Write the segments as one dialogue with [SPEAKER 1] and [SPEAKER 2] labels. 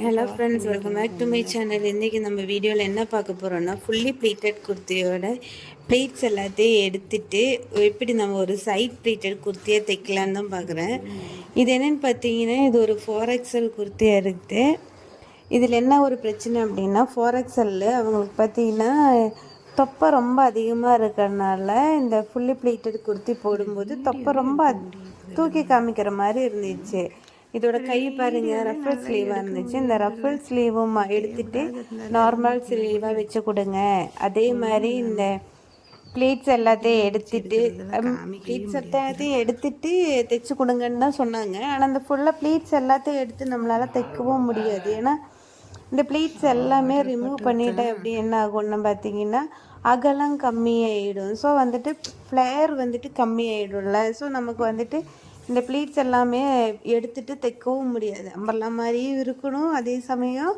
[SPEAKER 1] Hello friends welcome back to my channel இன்றைக்கி நம்ம வீடியோவில் என்ன பார்க்க போகிறோம்னா ஃபுல்லி ப்ளீட்டட் குர்த்தியோட ப்ளீட்ஸ் எல்லாத்தையும் எடுத்துட்டு எப்படி நம்ம ஒரு சைட் ப்ளீட்டட் குர்த்தியை தைக்கலான்னு தான் பார்க்குறேன். இது என்னென்னு பார்த்தீங்கன்னா இது ஒரு ஃபோர் எக்ஸல் குர்த்தியாக இருக்குது இதில் என்ன ஒரு பிரச்சனை அப்படின்னா ஃபோர் எக்ஸலில் அவங்களுக்கு பார்த்தீங்கன்னா தொப்பை ரொம்ப அதிகமாக இருக்கிறனால இந்த ஃபுல்லி ப்ளீட்டட் குர்த்தி போடும்போது தொப்பை ரொம்ப தூக்கி காமிக்கிற மாதிரி இருந்துச்சு. இதோட கை பாருங்க ரஃபல் ஸ்லீவாக இருந்துச்சு. இந்த ரஃபல் ஸ்லீவும் எடுத்துட்டு நார்மல் ஸ்லீவாக வச்சு கொடுங்க. அதே மாதிரி இந்த ப்ளீட்ஸ் எல்லாத்தையும் எடுத்துட்டு ப்ளீட்ஸ் எல்லாத்தையும் எடுத்துட்டு தைச்சு கொடுங்கன்னு தான் சொன்னாங்க. ஆனால் அந்த ஃபுல்லாக ப்ளீட்ஸ் எல்லாத்தையும் எடுத்து நம்மளால் தைக்கவும் முடியாது. ஏன்னா இந்த ப்ளீட்ஸ் எல்லாமே ரிமூவ் பண்ணிட்டேன் அப்படி என்ன ஆகும்னு பார்த்தீங்கன்னா அகலம் கம்மியாயிடும். ஸோ வந்துட்டு ஃப்ளேர் வந்துட்டு கம்மியாயிடும்ல. ஸோ நமக்கு வந்துட்டு இந்த ப்ளீட்ஸ் எல்லாமே எடுத்துட்டு தைக்கவும் முடியாது. அம்பர்லா மாதிரியும் இருக்கணும். அதே சமயம்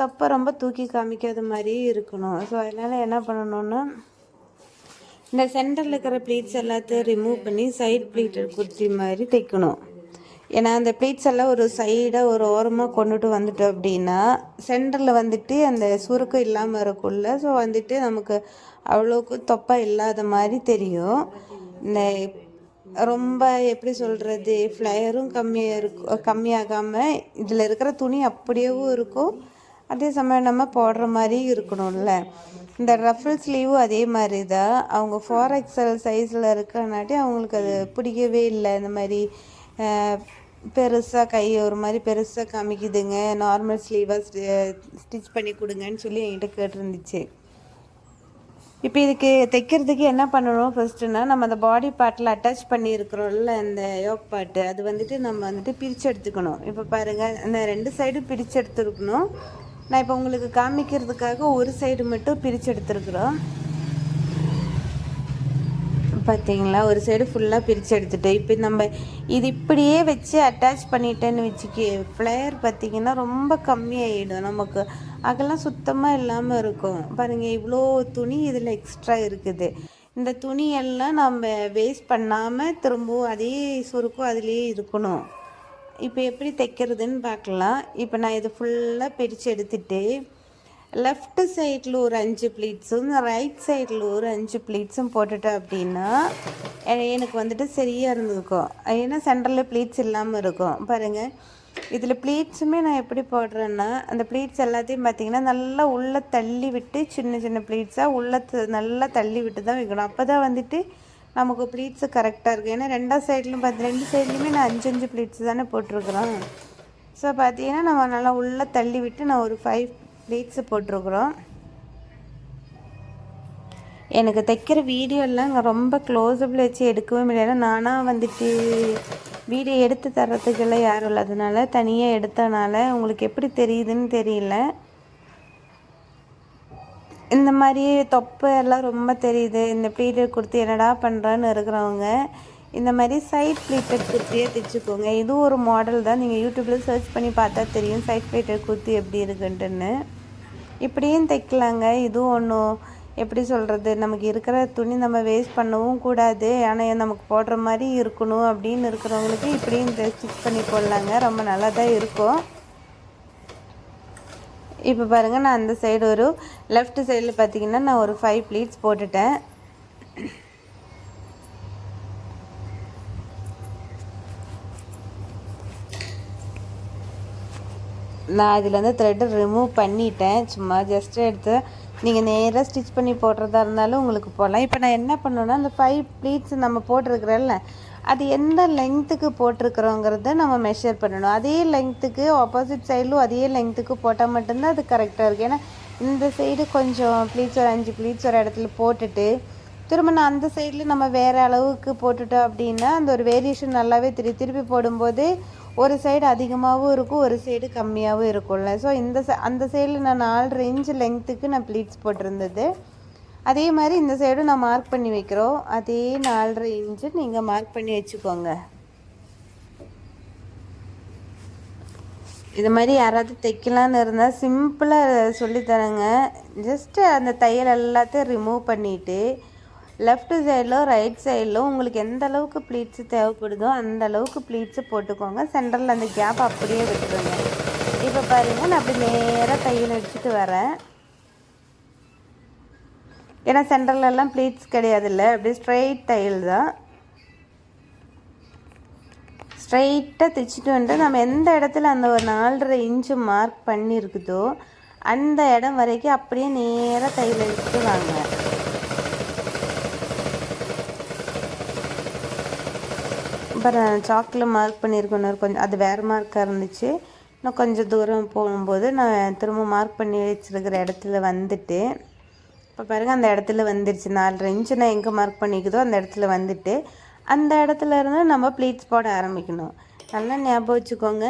[SPEAKER 1] தொப்பை ரொம்ப தூக்கி காமிக்காத மாதிரியும் இருக்கணும். ஸோ அதனால் என்ன பண்ணணும்னா இந்த சென்டரில் இருக்கிற ப்ளீட்ஸ் எல்லாத்தையும் ரிமூவ் பண்ணி சைட் ப்ளீட்டர் குர்த்தி மாதிரி தைக்கணும். ஏன்னா அந்த ப்ளீட்ஸ் எல்லாம் ஒரு சைடாக ஒரு ஓரமாக கொண்டுட்டு வந்துட்டோம் அப்படின்னா சென்டரில் வந்துட்டு அந்த சுருக்கம் இல்லாமல் இருக்கும்ல. ஸோ வந்துட்டு நமக்கு அவ்வளோக்கு தொப்பை இல்லாத மாதிரி தெரியும். இந்த ரொம்ப எப்படி சொல்கிறது ஃப்ளையரும் கம்மியாக இருக்கும் கம்மியாகாமல் இதில் இருக்கிற துணி அப்படியேவும் இருக்கும். அதே சமயம் நம்ம போடுற மாதிரி இருக்கணும்ல. இந்த ரஃபிள் ஸ்லீவும் அதே மாதிரி தான் அவங்க ஃபோர் எக்ஸல் சைஸில் இருக்கனாட்டி அவங்களுக்கு அது பிடிக்கவே இல்லை. இந்த மாதிரி பெருசாக கை ஒரு மாதிரி பெருசாக காமிக்குதுங்க. நார்மல் ஸ்லீவாக ஸ்டிச் பண்ணி கொடுங்கன்னு சொல்லி என்கிட்ட கேட்டிருந்துச்சு. இப்போ இதுக்கு தைக்கிறதுக்கு என்ன பண்ணணும் ஃபஸ்ட்டுன்னா நம்ம அந்த பாடி பார்ட்டில் அட்டாச் பண்ணியிருக்கிறோம்ல இந்த யோக் பார்ட்டு அது வந்துட்டு நம்ம வந்துட்டு பிரித்து எடுத்துக்கணும். இப்போ பாருங்கள் அந்த ரெண்டு சைடும் பிரித்து எடுத்துருக்கணும். நான் இப்போ உங்களுக்கு காமிக்கிறதுக்காக ஒரு சைடு மட்டும் பிரித்து எடுத்துருக்குறோம். பார்த்தீங்களா ஒரு சைடு ஃபுல்லாக பிரித்து எடுத்துட்டு இப்போ நம்ம இது இப்படியே வச்சு அட்டாச் பண்ணிட்டேன்னு வச்சுக்கி ஃப்ளேயர் பார்த்திங்கன்னா ரொம்ப கம்மியாகிடும் நமக்கு. அதெல்லாம் சுத்தமாக இல்லாமல் இருக்கும். பாருங்கள் இவ்வளோ துணி இதில் எக்ஸ்ட்ரா இருக்குது. இந்த துணியெல்லாம் நம்ம வேஸ்ட் பண்ணாமல் திரும்பவும் அதே சுருக்கும் அதுலேயே இருக்கணும். இப்போ எப்படி தைக்கிறதுன்னு பார்க்கலாம். இப்போ நான் இது ஃபுல்லாக பிரித்து எடுத்துகிட்டு லெஃப்ட் சைடில் ஒரு அஞ்சு ப்ளீட்ஸும் ரைட் சைடில் ஒரு அஞ்சு ப்ளீட்ஸும் போட்டுட்டேன் அப்படின்னா எனக்கு வந்துட்டு சரியாக இருந்திருக்கும். ஏன்னா சென்டரில் ப்ளீட்ஸ் இல்லாமல் இருக்கும். பாருங்கள் இதில் ப்ளீட்ஸுமே நான் எப்படி போடுறேன்னா அந்த ப்ளீட்ஸ் எல்லாத்தையும் பார்த்தீங்கன்னா நல்லா உள்ளே தள்ளி விட்டு சின்ன சின்ன ப்ளீட்ஸாக உள்ளே நல்லா தள்ளி விட்டு தான் வைக்கணும். அப்போ தான் வந்துட்டு நமக்கு ப்ளீட்ஸு கரெக்டாக இருக்கும். ஏன்னா ரெண்டாவது சைட்லையும் பார்த்து ரெண்டு சைட்லேயுமே நான் அஞ்சு அஞ்சு ப்ளீட்ஸ் தானே போட்டிருக்குறேன். ஸோ பார்த்தீங்கன்னா நம்ம நல்லா உள்ளே தள்ளி விட்டு நான் ஒரு ஃபைவ் ப்ளீட்ஸு போட்டிருக்குறோம். எனக்கு தைக்கிற வீடியோலாம் இங்கே ரொம்ப க்ளோஸப்பில் வச்சு எடுக்கவே முடியல நானாக வந்துட்டு வீடியோ எடுத்து தர்றதுக்கெல்லாம் யாரும் இல்லாதனால தனியாக எடுத்தனால உங்களுக்கு எப்படி தெரியுதுன்னு தெரியல. இந்த மாதிரி தொப்பை எல்லாம் ரொம்ப தெரியுது. இந்த ப்ளீட்டட் கொடுத்து என்னடா பண்ணுறான்னு இருக்கிறவங்க இந்த மாதிரி சைட் ப்ளீட்டட் குர்த்தியே தைச்சுக்கோங்க. இது ஒரு மாடல் தான். நீங்கள் யூடியூப்பில் சர்ச் பண்ணி பார்த்தா தெரியும். சைட் ப்ளீட்டட் குர்த்தி எப்படி இருக்குன்ட்டுன்னு. இப்படியும் தைக்கலாங்க. இதுவும் ஒன்றும் எப்படி சொல்கிறது நமக்கு இருக்கிற துணி நம்ம வேஸ்ட் பண்ணவும் கூடாது. ஆனால் நமக்கு போடுற மாதிரி இருக்கணும் அப்படின்னு இருக்கிறவங்களுக்கு இப்படியும் ஸ்டிச் பண்ணி போடலாங்க. ரொம்ப நல்லா தான் இருக்கும். இப்போ பாருங்கள் நான் அந்த சைடு ஒரு லெஃப்ட் சைடில் பார்த்தீங்கன்னா நான் ஒரு ஃபைவ் ப்ளீட்ஸ் போட்டுட்டேன். நான் இதுலேருந்து வந்து த்ரெட்டை ரிமூவ் பண்ணிட்டேன். சும்மா ஜஸ்ட் எடுத்து நீங்கள் நேராக ஸ்டிச் பண்ணி போடுறதா இருந்தாலும் உங்களுக்கு போடலாம். இப்போ நான் என்ன பண்ணுவேன்னா அந்த ஃபைவ் ப்ளீட்ஸ் நம்ம போட்டிருக்கிறோம்ல அது எந்த லெங்க்த்துக்கு போட்டிருக்கிறோங்கிறத நம்ம மெஷர் பண்ணணும். அதே லெங்க்த்துக்கு ஆப்போசிட் சைடிலும் அதே லெங்க்த்துக்கு போட்டால் மட்டும்தான் அது கரெக்டாக இருக்கும். ஏன்னா இந்த சைடு கொஞ்சம் ப்ளீட்ஸ் ஒரு அஞ்சு ப்ளீட்ஸ் ஒரு இடத்துல போட்டுட்டு திரும்ப நான் அந்த சைடில் நம்ம வேறு அளவுக்கு போட்டுட்டோம் அப்படின்னா அந்த ஒரு வேரியேஷன் நல்லாவே திருப்பி திருப்பி போடும்போது ஒரு சைடு அதிகமாகவும் இருக்கும் ஒரு சைடு கம்மியாகவும் இருக்கும்ல. ஸோ இந்த ச அந்த சைடில் நான் நாலு இன்ச் லெங்க்த்துக்கு நான் ப்ளீட்ஸ் போட்டிருந்தது. அதே மாதிரி இந்த சைடும் நான் மார்க் பண்ணி வைக்கிறோம். அதே நாலரை இன்ச்சு நீங்கள் மார்க் பண்ணி வச்சுக்கோங்க. இது மாதிரி யாராவது தைக்கலான்னு இருந்தால் சிம்பிளாக சொல்லித்தரேங்க ஜஸ்ட்டு அந்த தையல் எல்லாத்தையும் ரிமூவ் பண்ணிவிட்டு லெஃப்ட் சைடில் ரைட் சைடில் உங்களுக்கு எந்த அளவுக்கு ப்ளீட்ஸு தேவைப்படுதோ அந்த அளவுக்கு ப்ளீட்ஸு போட்டுக்கோங்க. சென்டரில் அந்த கேப் அப்படியே விட்டுருங்க. இப்போ பாருங்கள் நான் அப்படி நேராக தையல் வச்சுட்டு வரேன். ஏன்னா சென்டர்லலாம் ப்ளீட்ஸ் கிடையாதுல்ல. அப்படியே ஸ்ட்ரைட் தையல் தான். ஸ்ட்ரைட்டாக தைச்சிட்டு வந்துட்டு நம்ம எந்த இடத்துல அந்த ஒரு நாலரை இன்ச்சு மார்க் பண்ணியிருக்குதோ அந்த இடம் வரைக்கும் அப்படியே நேராக தையல் வச்சுட்டு வாங்க. அப்புறம் சாக்கில் மார்க் பண்ணியிருக்கணும் கொஞ்சம் அது வேறு மார்க்காக இருந்துச்சு. இன்னும் கொஞ்சம் தூரம் போகும்போது நான் திரும்ப மார்க் பண்ணி வச்சுருக்கிற இடத்துல வந்துட்டு இப்போ பாருங்கள் அந்த இடத்துல வந்துருச்சு. நாலரை இன்ச்சு நான் எங்கே மார்க் பண்ணிக்குதோ அந்த இடத்துல வந்துட்டு அந்த இடத்துல இருந்து நம்ம ப்ளீட்ஸ் போட ஆரம்பிக்கணும். நல்லா ஞாபகம் வச்சுக்கோங்க.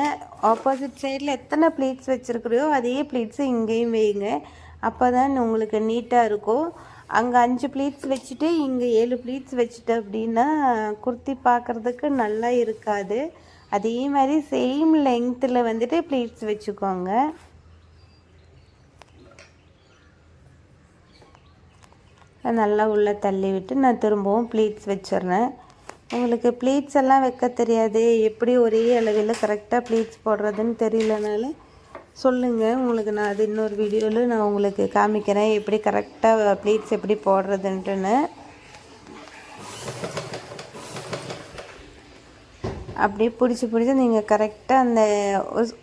[SPEAKER 1] ஆப்போசிட் சைடில் எத்தனை ப்ளீட்ஸ் வச்சுருக்குறியோ அதே ப்ளீட்ஸு இங்கேயும் வைங்க அப்போ தான் உங்களுக்கு நீட்டாக இருக்கும். அங்கே அஞ்சு ப்ளீட்ஸ் வச்சுட்டு இங்கே ஏழு ப்ளீட்ஸ் வச்சுட்டு அப்படின்னா குர்த்தி பார்க்குறதுக்கு நல்லா இருக்காது. அதே மாதிரி சேம் லெங்த்தில் வந்துட்டு ப்ளீட்ஸ் வச்சுக்கோங்க. நல்லா உள்ளே தள்ளி விட்டு நான் திரும்பவும் ப்ளீட்ஸ் வச்சிடுறேன். உங்களுக்கு ப்ளீட்ஸ் எல்லாம் வைக்க தெரியாது. எப்படி ஒரே அளவில் கரெக்டாக ப்ளீட்ஸ் போடுறதுன்னு தெரியலனால சொல்லுங்கள் உங்களுக்கு நான் அது இன்னொரு வீடியோவில் நான் உங்களுக்கு காமிக்கிறேன். எப்படி கரெக்டாக ப்ளீட்ஸ் எப்படி போடுறதுன்ட்டுன்னு. அப்படியே பிடிச்சி பிடிச்சி நீங்கள் கரெக்டாக அந்த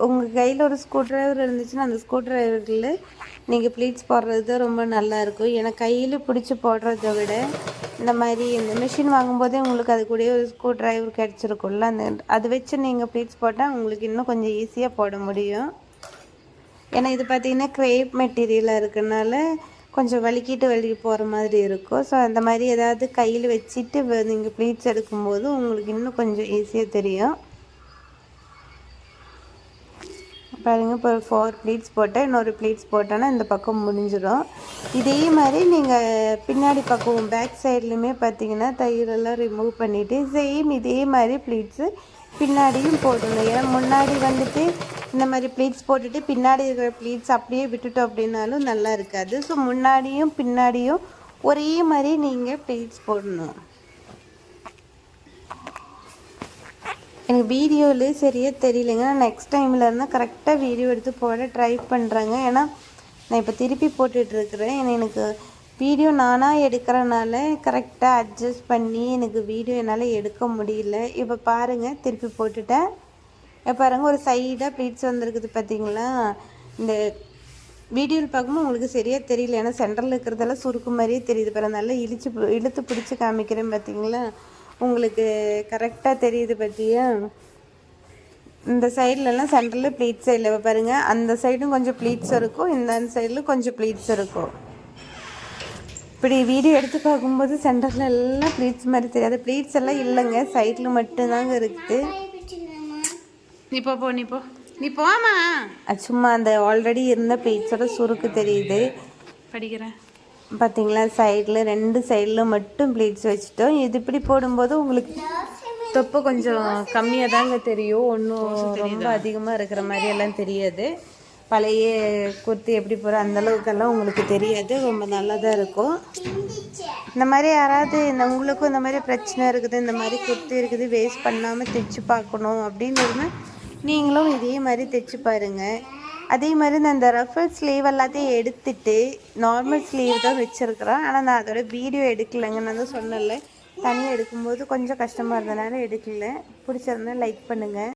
[SPEAKER 1] உங்கள் கையில் ஒரு ஸ்க்ரூ ட்ரைவர் இருந்துச்சுன்னா அந்த ஸ்க்ரூ ட்ரைவரில் நீங்கள் ப்ளீட்ஸ் போடுறது ரொம்ப நல்லாயிருக்கும் ஏன்னா கையில் பிடிச்சி போடுறத விட இந்த மாதிரி இந்த மிஷின் வாங்கும்போதே உங்களுக்கு அது கூட ஒரு ஸ்க்ரூ ட்ரைவர் கிடச்சிருக்கும்ல அந்த அதை வச்சு நீங்கள் ப்ளீட்ஸ் போட்டால் உங்களுக்கு இன்னும் கொஞ்சம் ஈஸியாக போட முடியும். ஏன்னா இது பார்த்திங்கன்னா க்ரேப் மெட்டீரியலாக இருக்கனால கொஞ்சம் வலிக்கிட்டு வலி போகிற மாதிரி இருக்கும். ஸோ அந்த மாதிரி ஏதாவது கையில் வச்சுட்டு நீங்கள் ப்ளீட்ஸ் எடுக்கும்போது உங்களுக்கு இன்னும் கொஞ்சம் ஈஸியாக தெரியும். பாருங்கள் இப்போ ஒரு ஃபோர் ப்ளீட்ஸ் போட்டால் இன்னொரு ப்ளீட்ஸ் போட்டோன்னா இந்த பக்கம் முடிஞ்சிடும். இதே மாதிரி நீங்கள் பின்னாடி பக்கம் பேக் சைட்லையுமே பார்த்தீங்கன்னா தயிரெல்லாம் ரிமூவ் பண்ணிவிட்டு சேம் இதே மாதிரி ப்ளீட்ஸு பின்னாடியும் போடணும். ஏன்னா முன்னாடி வந்துட்டு இந்த மாதிரி ப்ளீட்ஸ் போட்டுட்டு பின்னாடி இருக்கிற ப்ளீட்ஸ் அப்படியே விட்டுட்டோம் அப்படின்னாலும் நல்லா இருக்காது. ஸோ முன்னாடியும் பின்னாடியும் ஒரே மாதிரி நீங்கள் ப்ளீட்ஸ் போடணும். எனக்கு வீடியோவில் சரியாக தெரியலைங்க. நான் நெக்ஸ்ட் டைமில் இருந்தால் கரெக்டாக வீடியோ எடுத்து போட ட்ரை பண்ணுறேங்க ஏன்னா நான் இப்போ திருப்பி போட்டுட்ருக்குறேன் ஏன்னா எனக்கு வீடியோ நானாக எடுக்கிறனால கரெக்டாக அட்ஜஸ்ட் பண்ணி எனக்கு வீடியோ என்னால் எடுக்க முடியல. இப்போ பாருங்கள் திருப்பி போட்டுட்டேன். பாருங்கள் ஒரு சைடாக ப்ளீட்ஸ் வந்துருக்குது பார்த்தீங்களா இந்த வீடியோவில் பார்க்கும்போது உங்களுக்கு சரியாக தெரியல. ஏன்னா சென்டரில் இருக்கிறதெல்லாம் சுருக்கு மாதிரியே தெரியுது பாருங்க. நல்லா இழுத்து இழுத்து பிடிச்சி காமிக்கிறேன் பார்த்தீங்களா உங்களுக்கு கரெக்டாக தெரியுது பார்த்தியா இந்த சைட்லலாம் சென்டரில் ப்ளீட்ஸ் சைடில் பாருங்கள் அந்த சைடும் கொஞ்சம் ப்ளீட்ஸ் இருக்கும். இந்த சைடில் கொஞ்சம் ப்ளீட்ஸ் இருக்கும். இப்படி வீடியோ எடுத்து பார்க்கும்போது சென்டரில் எல்லாம் ப்ளீட்ஸ் மாதிரி தெரியாது. ப்ளீட்ஸ் எல்லாம் இல்லைங்க. சைடில் மட்டும்தாங்க இருக்குது. நீ போ நீ போ. நீ போமா சும்மா அந்த ஆல்ரெடி இருந்த ப்ளீட்ஸோட சுருக்கு தெரியுது. படிக்கிறேன். பார்த்தீங்களா சைடில் ரெண்டு சைடில் மட்டும் ப்ளீட்ஸ் வச்சுட்டோம். இது இப்படி போடும்போது உங்களுக்கு தொப்பை கொஞ்சம் கம்மியாக தாங்க தெரியும். ஒன்றும் ரொம்ப அதிகமாக இருக்கிற மாதிரி எல்லாம் தெரியாது. பழைய குர்த்தி எப்படி போகிற அந்தளவுக்கெல்லாம் உங்களுக்கு தெரியாது. ரொம்ப நல்லா தான் இருக்கும். இந்த மாதிரி யாராவது இந்த உங்களுக்கும் இந்த மாதிரி பிரச்சனை இருக்குது இந்த மாதிரி குர்த்தி இருக்குது வேஸ்ட் பண்ணாமல் தைச்சு பார்க்கணும் அப்படின்னு இருந்தால் நீங்களும் இதே மாதிரி தைச்சு பாருங்கள் அதே மாதிரி நான் இந்த ரஃபல் ஸ்லீவ் எல்லாத்தையும் எடுத்துட்டு நார்மல் ஸ்லீவ் தான் வச்சுருக்குறேன். ஆனால் நான் அதோட வீடியோ எடுக்கலைங்க. நான் தான் சொன்னல தனியாக எடுக்கும்போது கொஞ்சம் கஷ்டமாக இருந்தனால எடுக்கல. பிடிச்சிருந்தா லைக் பண்ணுங்கள்